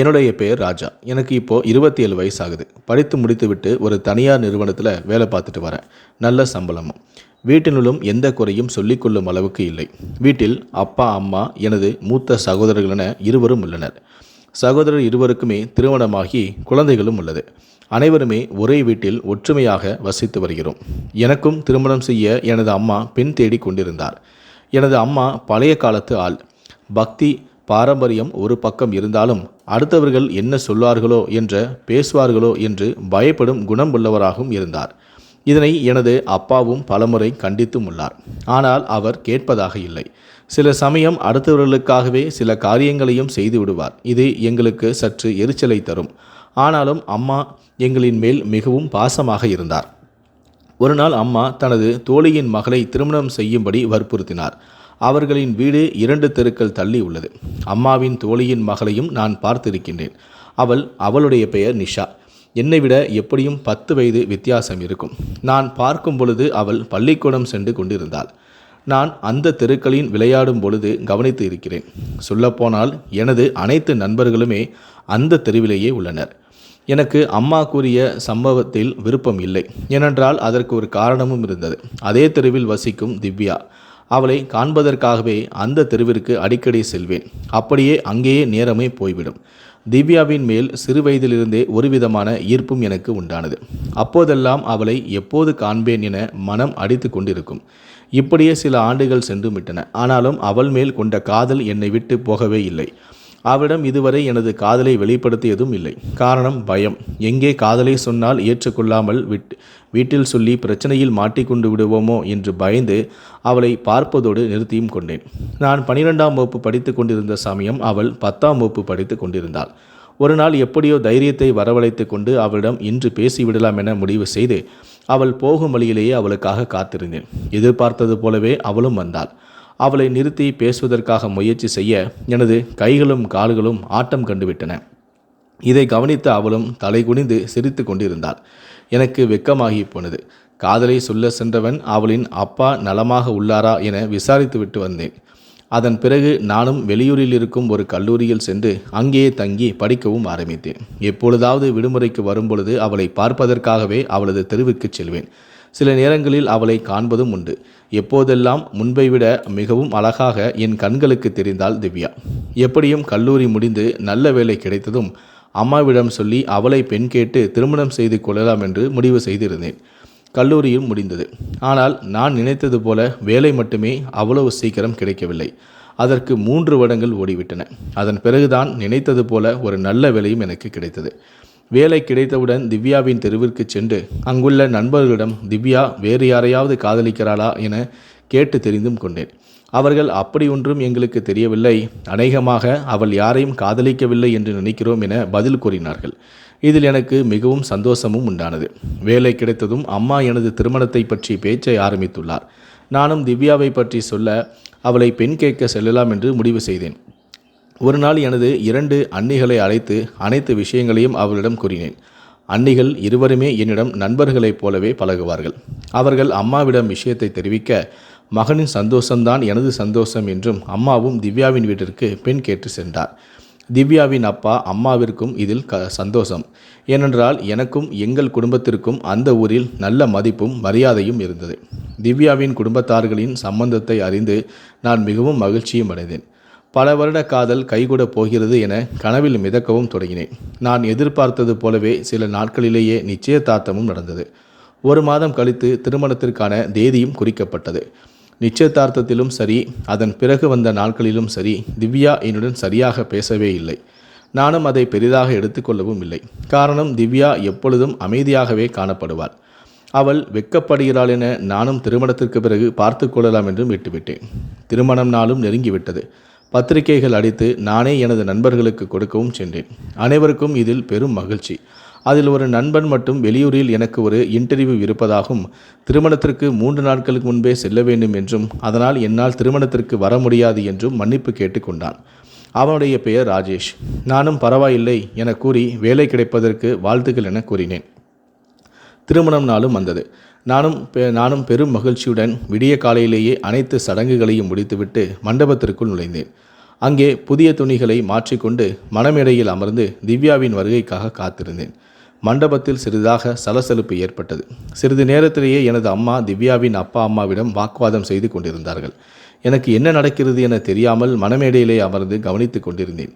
என்னுடைய பெயர் ராஜா. எனக்கு இப்போது இருபத்தி ஏழு வயசு ஆகுது படித்து முடித்துவிட்டு ஒரு தனியார் நிறுவனத்தில் வேலை பார்த்துட்டு வரேன். நல்ல சம்பளமும். வீட்டினுள்ளும் எந்த குறையும் சொல்லிக்கொள்ளும் அளவுக்கு இல்லை. வீட்டில் அப்பா அம்மா எனது மூத்த சகோதரர்கள் என இருவரும் உள்ளனர். சகோதரர் இருவருக்குமே திருமணமாகி குழந்தைகளும் உள்ளது. அனைவருமே ஒரே வீட்டில் ஒற்றுமையாக வசித்து வருகிறோம். எனக்கும் திருமணம் செய்ய எனது அம்மா பெண் தேடி கொண்டிருந்தார். எனது அம்மா பழைய காலத்து ஆள். பக்தி பாரம்பரியம் ஒரு பக்கம் இருந்தாலும் அடுத்தவர்கள் என்ன சொல்வார்களோ என்ற பேசுவார்களோ என்று பயப்படும் குணம் உள்ளவராகவும் இருந்தார். இதனை எனது அப்பாவும் பலமுறை கண்டித்தும் உள்ளார். ஆனால் அவர் கேட்பதாக இல்லை. சில சமயம் அடுத்தவர்களுக்காகவே சில காரியங்களையும் செய்து விடுவார். இது எங்களுக்கு சற்று எரிச்சலை தரும். ஆனாலும் அம்மா எங்களின் மேல் மிகவும் பாசமாக இருந்தார். ஒரு நாள் அம்மா தனது தோழியின் மகளை திருமணம் செய்யும்படி வற்புறுத்தினார். அவர்களின் வீடு இரண்டு தெருக்கள் தள்ளி உள்ளது. அம்மாவின் தோழியின் மகளையும் நான் பார்த்திருக்கின்றேன். அவள் அவளுடைய பெயர் நிஷா. என்னை விட எப்படியும் பத்து வயது வித்தியாசம் இருக்கும். நான் பார்க்கும் பொழுது அவள் பள்ளிக்கூடம் சென்று கொண்டிருந்தாள். நான் அந்த தெருக்களின் விளையாடும் பொழுது கவனித்து இருக்கிறேன். சொல்லப்போனால் எனது அனைத்து நண்பர்களுமே அந்த தெருவிலேயே உள்ளனர். எனக்கு அம்மா கூறிய சம்பவத்தில் விருப்பம் இல்லை. ஏனென்றால் அதற்கு ஒரு காரணமும் இருந்தது. அதே தெருவில் வசிக்கும் திவ்யா. அவளை காண்பதற்காகவே அந்த தெருவிற்கு அடிக்கடி செல்வேன். அப்படியே அங்கேயே நேரமே போய்விடும். திவ்யாவின் மேல் சிறு வயதிலிருந்தே ஒருவிதமான ஈர்ப்பும் எனக்கு உண்டானது. அப்போதெல்லாம் அவளை எப்போது காண்பேன் என மனம் அடித்து கொண்டிருக்கும். இப்படியே சில ஆண்டுகள் சென்று விட்டன ஆனாலும் அவள் மேல் கொண்ட காதல் என்னை விட்டு போகவே இல்லை. அவளிடம் இதுவரை எனது காதலை வெளிப்படுத்தியதும் இல்லை. காரணம் பயம். எங்கே காதலை சொன்னால் ஏற்றுக்கொள்ளாமல் விட் வீட்டில் சொல்லி பிரச்சனையில் மாட்டிக்கொண்டு விடுவோமோ என்று பயந்து அவளை பார்ப்பதோடு நிறுத்தியும் கொண்டேன். நான் பனிரெண்டாம் வகுப்பு படித்து கொண்டிருந்த சமயம் அவள் பத்தாம் வகுப்பு படித்து கொண்டிருந்தாள். ஒரு நாள் எப்படியோ தைரியத்தை வரவழைத்து கொண்டு அவளிடம் இன்று பேசிவிடலாம் என முடிவு செய்து அவள் போகும் வழியிலேயே அவளுக்காக காத்திருந்தேன். எதிர்பார்த்தது போலவே அவளும் வந்தாள். அவளை நிறுத்தி பேசுவதற்காக முயற்சி செய்ய எனது கைகளும் கால்களும் ஆட்டம் கண்டுவிட்டன. இதை கவனித்த அவளும் தலை குனிந்து சிரித்து கொண்டிருந்தாள். எனக்கு வெக்கமாகி போனது. காதலை சொல்ல சென்றவன் அவளின் அப்பா நலமாக உள்ளாரா என விசாரித்துவிட்டு வந்தேன். அதன் பிறகு நானும் வெளியூரில் இருக்கும் ஒரு கல்லூரியில் சென்று அங்கேயே தங்கி படிக்கவும் ஆரம்பித்தேன். எப்பொழுதாவது விடுமுறைக்கு வரும்பொழுது அவளை பார்ப்பதற்காகவே அவளது தெருவுக்குச் செல்வேன். சில நேரங்களில் அவளை காண்பதும் உண்டு. எப்போதெல்லாம் முன்பை விட மிகவும் அழகாக என் கண்களுக்கு தெரிந்தாள் திவ்யா. எப்படியும் கல்லூரி முடிந்து நல்ல வேலை கிடைத்ததும் அம்மாவிடம் சொல்லி அவளை பெண் கேட்டு திருமணம் செய்து கொள்ளலாம் என்று முடிவு செய்திருந்தேன். கல்லூரியும் முடிந்தது. ஆனால் நான் நினைத்தது போல வேலை மட்டுமே அவ்வளவு சீக்கிரம் கிடைக்கவில்லை. அதற்கு மூன்று வருடங்கள் ஓடிவிட்டன. அதன் பிறகுதான் நினைத்தது போல ஒரு நல்ல வேலையும் எனக்கு கிடைத்தது. வேலை கிடைத்தவுடன் திவ்யாவின் தெருவிற்கு சென்று அங்குள்ள நண்பர்களிடம் திவ்யா வேறு யாரையாவது காதலிக்கிறாளா? என கேட்டு தெரிந்தும் கொண்டேன். அவர்கள் அப்படி ஒன்றும் எங்களுக்கு தெரியவில்லை. அநேகமாக அவள் யாரையும் காதலிக்கவில்லை என்று நினைக்கிறோம் என பதில் கூறினார்கள். இதில் எனக்கு மிகவும் சந்தோஷமும் உண்டானது. வேலை கிடைத்ததும் அம்மா எனது திருமணத்தை பற்றி பேச்சை ஆரம்பித்துள்ளார். நானும் திவ்யாவை பற்றி சொல்ல அவளை பெண் கேட்க செல்லலாம் என்று முடிவு செய்தேன். ஒரு நாள் எனது இரண்டு அன்னிகளை அழைத்து அனைத்து விஷயங்களையும் அவளிடம் கூறினேன். அன்னிகள் இருவருமே என்னிடம் நண்பர்களைப் போலவே பழகுவார்கள். அவர்கள் அம்மாவிடம் விஷயத்தை தெரிவிக்க மகனின் சந்தோஷம்தான் எனது சந்தோஷம் என்றும் அம்மாவும் திவ்யாவின் வீட்டிற்கு பெண் கேட்டு சென்றார். திவ்யாவின் அப்பா அம்மாவிற்கும் இதில் க சந்தோஷம். ஏனென்றால் எனக்கும் எங்கள் குடும்பத்திற்கும் அந்த ஊரில் நல்ல மதிப்பும் மரியாதையும் இருந்தது. திவ்யாவின் குடும்பத்தார்களின் சம்பந்தத்தை அறிந்து நான் மிகவும் மகிழ்ச்சியும் அடைந்தேன். பல வருட காதல் கைகூட போகிறது என கனவில் மிதக்கவும் தொடங்கினேன். நான் எதிர்பார்த்தது போலவே சில நாட்களிலேயே நிச்சயதார்த்தமும் நடந்தது. ஒரு மாதம் கழித்து திருமணத்திற்கான தேதியும் குறிக்கப்பட்டது. நிச்சயதார்த்தத்திலும் சரி அதன் பிறகு வந்த நாட்களிலும் சரி திவ்யா என்னுடன் சரியாக பேசவே இல்லை. நானும் அதை பெரிதாக எடுத்துக்கொள்ளவும் இல்லை. காரணம் திவ்யா எப்பொழுதும் அமைதியாகவே காணப்படுவாள். அவள் வெட்கப்படுகிறாள் என நானும் திருமணத்திற்கு பிறகு பார்த்து கொள்ளலாம் என்றும் விட்டுவிட்டேன். திருமணம் நாளும் நெருங்கிவிட்டது. பத்திரிகைகள் அடித்து நானே எனது நண்பர்களுக்கு கொடுக்கவும் சென்றேன். அனைவருக்கும் இதில் பெரும் மகிழ்ச்சி. அதில் ஒரு நண்பன் மட்டும் வெளியூரில் எனக்கு ஒரு இன்டர்வியூ இருப்பதாகவும் திருமணத்திற்கு மூன்று நாட்களுக்கு முன்பே செல்ல வேண்டும் என்றும் அதனால் என்னால் திருமணத்திற்கு வர முடியாது என்றும் மன்னிப்பு கேட்டுக்கொண்டான். அவனுடைய பெயர் ராஜேஷ். நானும் பரவாயில்லை என கூறி வேலை கிடைப்பதற்கு வாழ்த்துக்கள் என கூறினேன். திருமணம் நாளும் வந்தது. நானும் பெ- நானும் பெரும் மகிழ்ச்சியுடன் விடிய காலையிலேயே அனைத்து சடங்குகளையும் முடித்துவிட்டு மண்டபத்திற்குள் நுழைந்தேன். அங்கே புதிய துணிகளை மாற்றிக்கொண்டு மனமேடையில் அமர்ந்து திவ்யாவின் வருகைக்காக காத்திருந்தேன். மண்டபத்தில் சிறிதாக சலசலுப்பு ஏற்பட்டது. சிறிது நேரத்திலேயே எனது அம்மா திவ்யாவின் அப்பா அம்மாவிடம் வாக்குவாதம் செய்து கொண்டிருந்தார்கள். எனக்கு என்ன நடக்கிறது என தெரியாமல் மனமேடையிலே அமர்ந்து கவனித்துக் கொண்டிருந்தேன்.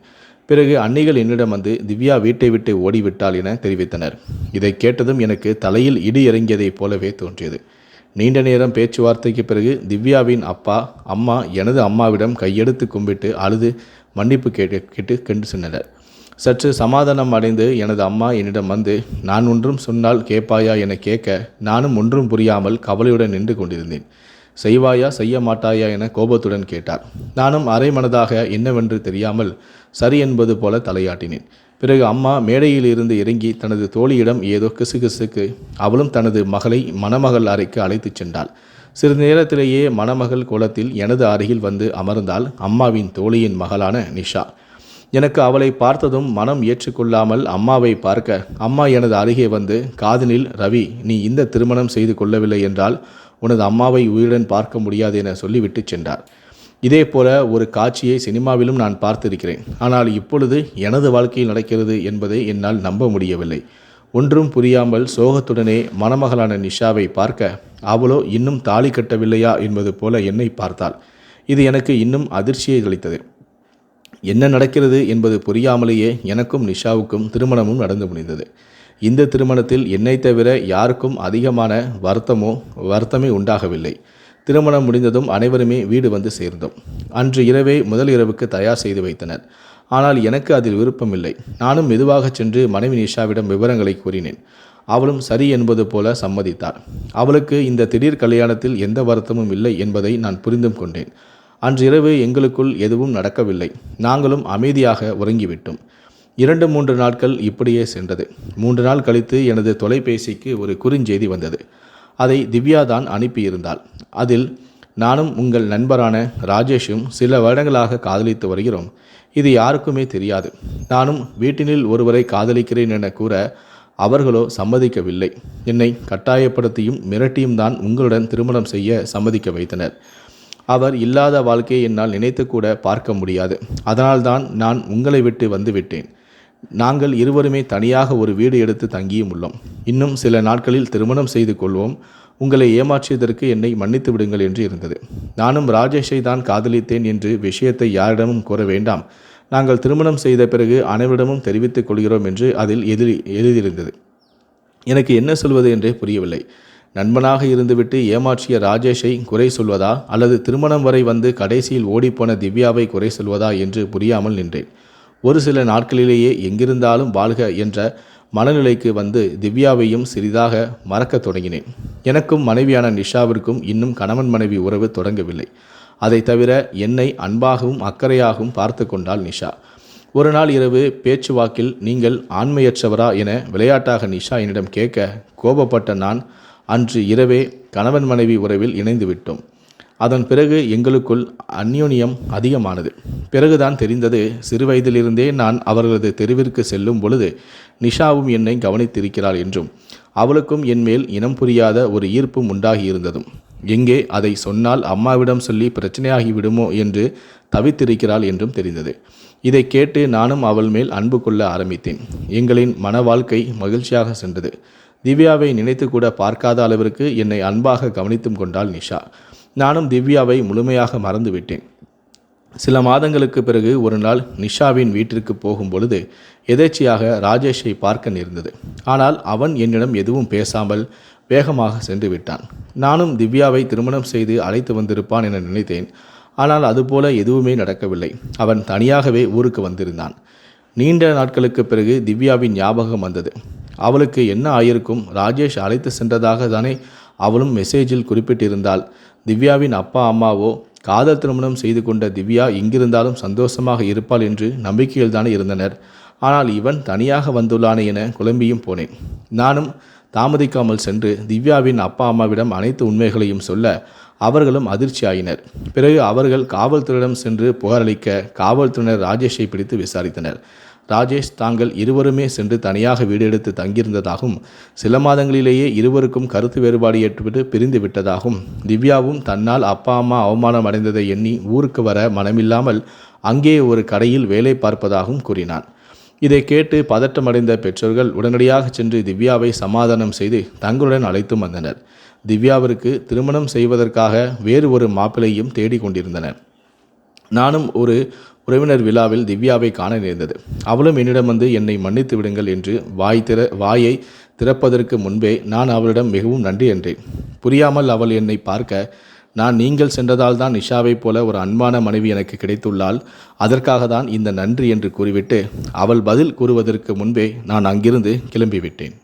பிறகு அன்னிகள் என்னிடம் வந்து திவ்யா வீட்டை விட்டு ஓடிவிட்டாள் என தெரிவித்தனர். இதை கேட்டதும் எனக்கு தலையில் இடி இறங்கியதைப் போலவே தோன்றியது. நீண்ட நேரம் பேச்சுவார்த்தைக்கு பிறகு திவ்யாவின் அப்பா அம்மா எனது அம்மாவிடம் கையெடுத்து கும்பிட்டு அழுது மன்னிப்பு கேட்டு கேட்டு கண்டு சொன்னனர். சற்று சமாதானம் அடைந்து எனது அம்மா என்னிடம் வந்து நான் ஒன்றும் சொன்னால் கேட்பாயா? என கேட்க நானும் ஒன்றும் புரியாமல் கவலையுடன் நின்று கொண்டிருந்தேன். செய்வாயா செய்ய மாட்டாயா என கோபத்துடன் கேட்டார். நானும் அரை மனதாக என்னவென்று தெரியாமல் சரி என்பது போல தலையாட்டினேன். பிறகு அம்மா மேடையில் இருந்து இறங்கி தனது தோழியிடம் ஏதோ கிசுகிசுக்கு அவளும் தனது மகளை மணமகள் அறைக்கு அழைத்துச் சென்றாள். சிறிது நேரத்திலேயே மணமகள் கோலத்தில் எனது அருகில் வந்து அமர்ந்தாள் அம்மாவின் தோழியின் மகளான நிஷா. எனக்கு அவளை பார்த்ததும் மனம் ஏற்றுக்கொள்ளாமல் அம்மாவை பார்க்க அம்மா எனது அருகே வந்து காதலில் ரவி நீ இந்த திருமணம் செய்து கொள்ளவில்லை என்றால் உனது அம்மாவை உயிருடன் பார்க்க முடியாது என சொல்லிவிட்டு சென்றார். இதே போல ஒரு காட்சியை சினிமாவிலும் நான் பார்த்திருக்கிறேன். ஆனால் இப்பொழுது எனது வாழ்க்கையில் நடக்கிறது என்பதை என்னால் நம்ப முடியவில்லை. ஒன்றும் புரியாமல் சோகத்துடனே மணமகளான நிஷாவை பார்க்க அவளோ இன்னும் தாலி கட்டவில்லையா? என்பது போல என்னை பார்த்தாள். இது எனக்கு இன்னும் அதிர்ச்சியை அளித்தது. என்ன நடக்கிறது என்பது புரியாமலேயே எனக்கும் நிஷாவுக்கும் திருமணமும் நடந்து முடிந்தது. இந்த திருமணத்தில் என்னை தவிர யாருக்கும் அதிகமான வருத்தமோ வருத்தமே உண்டாகவில்லை. திருமணம் முடிந்ததும் அனைவருமே வீடு வந்து சேர்ந்தோம். அன்று இரவே முதல் இரவுக்கு தயார் செய்து வைத்தனர். ஆனால் எனக்கு அதில் விருப்பமில்லை. நானும் மெதுவாக சென்று மனைவி நிஷாவிடம் விவரங்களை கூறினேன். அவளும் சரி என்பது போல சம்மதித்தாள் அவளுக்கு இந்த திடீர் கல்யாணத்தில் எந்த வருத்தமும் இல்லை என்பதை நான் புரிந்தும் கொண்டேன். அன்று இரவு எங்களுக்குள் எதுவும் நடக்கவில்லை. நாங்களும் அமைதியாக உறங்கிவிட்டோம். இரண்டு மூன்று நாட்கள் இப்படியே சென்றது. மூன்று நாள் கழித்து எனது தொலைபேசிக்கு ஒரு குறுஞ்செய்தி வந்தது. அதை திவ்யா தான் அனுப்பியிருந்தாள். அதில் நானும் உங்கள் நண்பரான ராஜேஷும் சில வருடங்களாக காதலித்து வருகிறோம். இது யாருக்குமே தெரியாது. நானும் வீட்டினில் ஒருவரை காதலிக்கிறேன் என கூற அவர்களோ சம்மதிக்கவில்லை. என்னை கட்டாயப்படுத்தியும் மிரட்டியும் தான் உங்களுடன் திருமணம் செய்ய சம்மதிக்க வைத்தனர். அவர் இல்லாத வாழ்க்கையை என்னால் நினைத்து கூட பார்க்க முடியாது. அதனால்தான் நான் உங்களை விட்டு வந்துவிட்டேன் நாங்கள் இருவருமே தனியாக ஒரு வீடு எடுத்து தங்கியும் உள்ளோம். இன்னும் சில நாட்களில் திருமணம் செய்து கொள்வோம். உங்களை ஏமாற்றியதற்கு என்னை மன்னித்து விடுங்கள் என்று இருந்தது. நானும் ராஜேஷை தான் காதலித்தேன் என்று விஷயத்தை யாரிடமும் கூற வேண்டாம். நாங்கள் திருமணம் செய்த பிறகு அனைவரிடமும் தெரிவித்துக் கொள்கிறோம் என்று அதில் எதிரி எழுதியிருந்தது எனக்கு என்ன சொல்வது என்றே புரியவில்லை. நண்பனாக இருந்துவிட்டு ஏமாற்றிய ராஜேஷை குறை சொல்வதா? அல்லது திருமணம் வரை வந்து கடைசியில் ஓடிப்போன திவ்யாவை குறை சொல்வதா என்று புரியாமல் நின்றேன். ஒரு சில நாட்களிலேயே எங்கிருந்தாலும் வாழ்க என்ற மனநிலைக்கு வந்து திவ்யாவையும் சிறிதாக மறக்கத் தொடங்கினேன். எனக்கும் மனைவியான நிஷாவிற்கும் இன்னும் கணவன் மனைவி உறவு தொடங்கவில்லை. அதை தவிர என்னை அன்பாகவும் அக்கறையாகவும் பார்த்து கொண்டாள் நிஷா. ஒரு நாள் இரவு பேச்சுவாக்கில் நீங்கள் ஆண்மையற்றவரா என விளையாட்டாக நிஷா என்னிடம் கேட்க கோபப்பட்ட நான் அன்று இரவே கணவன் மனைவி உறவில் இணைந்து விட்டோம் அதன் பிறகு எங்களுக்குள் அந்யோன்யம் அதிகமானது. பிறகுதான் தெரிந்தது சிறுவயதிலிருந்தே நான் அவர்களது தெருவிற்கு செல்லும் பொழுது நிஷாவும் என்னை கவனித்திருக்கிறாள் என்றும் அவளுக்கும் என் மேல் இனம் புரியாத ஒரு ஈர்ப்பும் உண்டாகியிருந்ததும். எங்கே அதை சொன்னால் அம்மாவிடம் சொல்லி பிரச்சனையாகி விடுமோ என்று தவித்திருக்கிறாள் என்றும் தெரிந்தது. இதை கேட்டு நானும் அவள் மேல் அன்பு கொள்ள ஆரம்பித்தேன். எங்களின் மன வாழ்க்கை மகிழ்ச்சியாக சென்றது. திவ்யாவை நினைத்து கூட பார்க்காத அளவிற்கு என்னை அன்பாக கவனித்தும் கொண்டாள் நிஷா. நானும் திவ்யாவை முழுமையாக மறந்துவிட்டேன். சில மாதங்களுக்கு பிறகு ஒரு நாள் நிஷாவின் வீட்டிற்கு போகும் பொழுது எதேச்சியாக ராஜேஷை பார்க்க நேர்ந்தது. ஆனால் அவன் என்னிடம் எதுவும் பேசாமல் வேகமாக சென்று விட்டான். நானும் திவ்யாவை திருமணம் செய்து அழைத்து வந்திருப்பான் என நினைத்தேன். ஆனால் அதுபோல எதுவுமே நடக்கவில்லை. அவன் தனியாகவே ஊருக்கு வந்திருந்தான். நீண்ட நாட்களுக்கு பிறகு திவ்யாவின் ஞாபகம் வந்தது. அவளுக்கு என்ன ஆயிருக்கும்? ராஜேஷ் அழைத்து சென்றதாக தானே அவளும் மெசேஜில் குறிப்பிட்டிருந்தாள். திவ்யாவின் அப்பா அம்மாவோ காதல் திருமணம் செய்து கொண்ட திவ்யா எங்கிருந்தாலும் சந்தோஷமாக இருப்பாள் என்று நம்பிக்கையில்தானே இருந்தனர். ஆனால் இவன் தனியாக வந்துள்ளானே என குழம்பியும் போனேன். நானும் தாமதிக்காமல் சென்று திவ்யாவின் அப்பா அம்மாவிடம் அனைத்து உண்மைகளையும் சொல்ல அவர்களும் அதிர்ச்சியாயினர். பிறகு அவர்கள் காவல்துறையிடம் சென்று புகாரளிக்க காவல்துறையினர் ராஜேஷை பிடித்து விசாரித்தனர். ராஜேஷ் தாங்கள் இருவருமே சென்று தனியாக வீடு எடுத்து தங்கியிருந்ததாகவும் சில மாதங்களிலேயே இருவருக்கும் கருத்து வேறுபாடு ஏற்பட்டு பிரிந்து விட்டதாகவும் திவ்யாவும் தன்னால் அப்பா அம்மா அவமானம் அடைந்ததை எண்ணி ஊருக்கு வர மனமில்லாமல் அங்கே ஒரு கடையில் வேலை பார்ப்பதாகவும் கூறினான். இதை கேட்டு பதட்டமடைந்த பெற்றோர்கள் உடனடியாக சென்று திவ்யாவை சமாதானம் செய்து தங்களுடன் அழைத்து வந்தனர். திவ்யாவிற்கு திருமணம் செய்வதற்காக வேறு ஒரு மாப்பிள்ளையும் தேடிக் கொண்டிருந்தனர் நானும் ஒரு உறவினர் விழாவில் திவ்யாவை காண நேர்ந்தது. அவளும் என்னிடம் வந்து என்னை மன்னித்து விடுங்கள் என்று வாய் திற வாயை திறப்பதற்கு முன்பே நான் அவளிடம் மிகவும் நன்றி என்றேன். புரியாமல் அவள் என்னை பார்க்க நான் நீங்கள் சென்றதால் தான் நிஷாவைப் போல ஒரு அன்பான மனைவி எனக்கு கிடைத்துள்ளால் அதற்காக தான் இந்த நன்றி என்று கூறிவிட்டு அவள் பதில் கூறுவதற்கு முன்பே நான் அங்கிருந்து கிளம்பிவிட்டேன்.